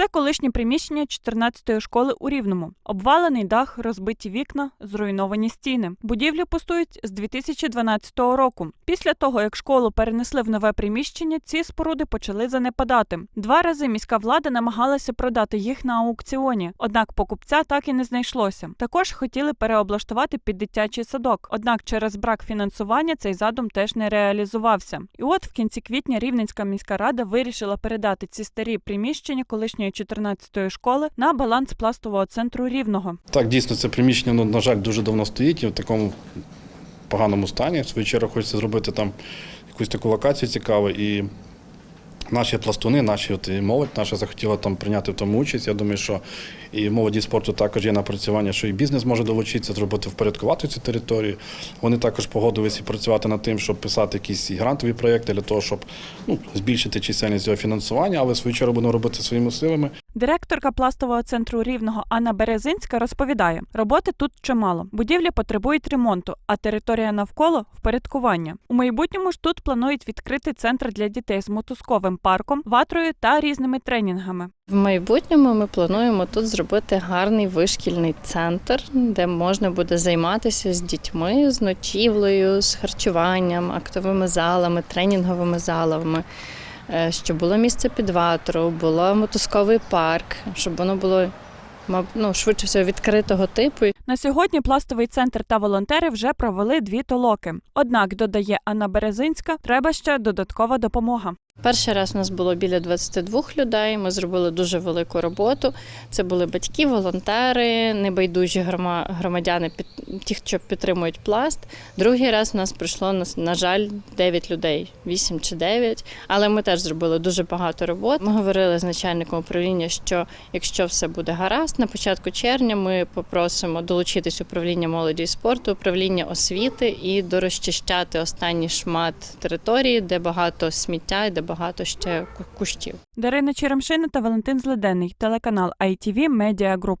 Це колишнє приміщення 14-ї школи у Рівному. Обвалений дах, розбиті вікна, зруйновані стіни. Будівлі пустують з 2012 року. Після того, як школу перенесли в нове приміщення, ці споруди почали занепадати. Два рази міська влада намагалася продати їх на аукціоні, однак покупця так і не знайшлося. Також хотіли переоблаштувати під дитячий садок. Однак через брак фінансування цей задум теж не реалізувався. І от в кінці квітня Рівненська міська рада вирішила передати ці старі приміщення колишньої 14-ї школи на баланс пластового центру Рівного. Так, дійсно, це приміщення, ну, на жаль, дуже давно стоїть і в такому поганому стані. В свою чергу хочеться зробити там якусь таку локацію цікаву. І наші пластуни, наші от, і молодь наша захотіла там прийняти в тому участь. Я думаю, що і молоді спорту також є напрацювання, що і бізнес може долучитися, зробити впорядкувати цю територію. Вони також погодилися працювати над тим, щоб писати якісь і грантові проекти для того, щоб ну, збільшити чисельність його фінансування, але в свою чергу будемо робити своїми силами. Директорка пластового центру Рівного Анна Березинська розповідає: роботи тут чимало. Будівлі потребують ремонту, а територія навколо впорядкування. У майбутньому ж тут планують відкрити центр для дітей з мотузковим парком, ватрою та різними тренінгами. В майбутньому ми плануємо тут зробити гарний вишкільний центр, де можна буде займатися з дітьми, з ночівлею, з харчуванням, актовими залами, тренінговими залами. Е, Щоб було місце під ватру, було мотузковий парк, щоб воно було ну, швидше всього відкритого типу. На сьогодні пластовий центр та волонтери вже провели дві толоки. Однак, додає Анна Березинська, треба ще додаткова допомога. Перший раз у нас було біля 22 людей. Ми зробили дуже велику роботу. Це були батьки, волонтери, небайдужі громадяни, ті, що підтримують пласт. Другий раз у нас прийшло на жаль 9 людей, 8 чи 9. Але ми теж зробили дуже багато робот. Ми говорили з начальником управління, що якщо все буде гаразд, на початку червня ми попросимо долучитись управління молоді і спорту, управління освіти і дорозчищати останній шмат території, де багато сміття і де багато ще ку- кущів. Дарина Черемшина та Валентин Злиденний, телеканал ITV Media Group.